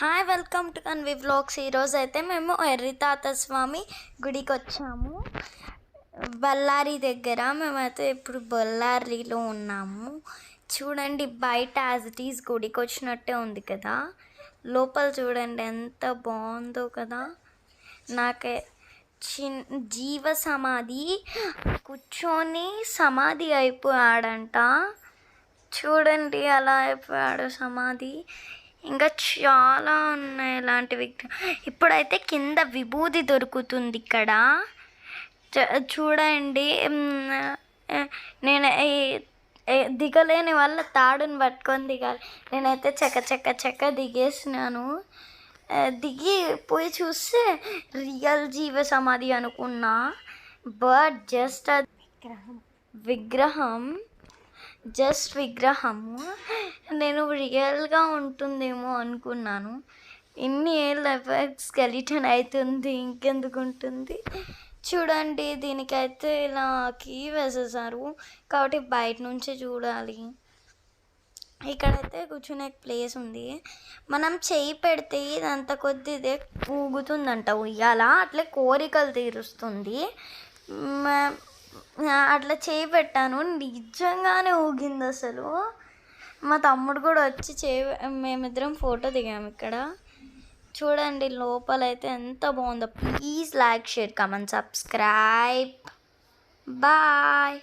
Hi welcome to Kanvi vlogs ఈరోజు అయితే మేము ఎర్రితాత స్వామి గుడికి వచ్చాము బళ్ళారి దగ్గర మేమైతే ఇప్పుడు బళ్ళారిలో ఉన్నాము. చూడండి బయట యాజ్ ఇట్ ఈస్ గుడికి వచ్చినట్టే ఉంది కదా. లోపల చూడండి ఎంత బాగుందో కదా. నాకే చిన్ జీవ సమాధి కూర్చొని సమాధి అయిపోయాడంట. చూడండి అలా అయిపోయాడు సమాధి. ఇంకా చాలా ఉన్నాయి ఇలాంటివి. ఇప్పుడైతే కింద విభూది దొరుకుతుంది ఇక్కడ. చ- చూడండి. నేను దిగలేని వాళ్ళ తాడుని పట్టుకొని దిగాలి. నేనైతే చెక్క చెక్క చెక్క దిగేసినాను. దిగి పోయి చూస్తే రియల్ జీవ సమాధి అనుకున్నా. బట్ జస్ట్ విగ్రహం. జస్ట్ విగ్రహము. నేను రియల్గా ఉంటుందేమో అనుకున్నాను. ఇన్ని ఏళ్ళ ఎఫెక్ట్ స్కెలిటన్ అవుతుంది ఇంకెందుకు ఉంటుంది? చూడండి దీనికైతే ఇలా కీ వేసేసారు కాబట్టి బయట నుంచి చూడాలి. ఇక్కడైతే కూర్చునే ప్లేస్ ఉంది. మనం చేయి పెడితే ఇదంత కొద్ది ఇదే ఊగుతుందంట ఉయ్యాల. అట్లే కోరికలు తీరుస్తుంది. అట్లా చేయి పెట్టాను నిజంగానే ఊగింది అసలు. మా తమ్ముడు కూడా వచ్చి చే మేమిద్దరం ఫోటో దిగాము ఇక్కడ. చూడండి లోపలైతే ఎంత బాగుందో. Please like share comment subscribe. Bye.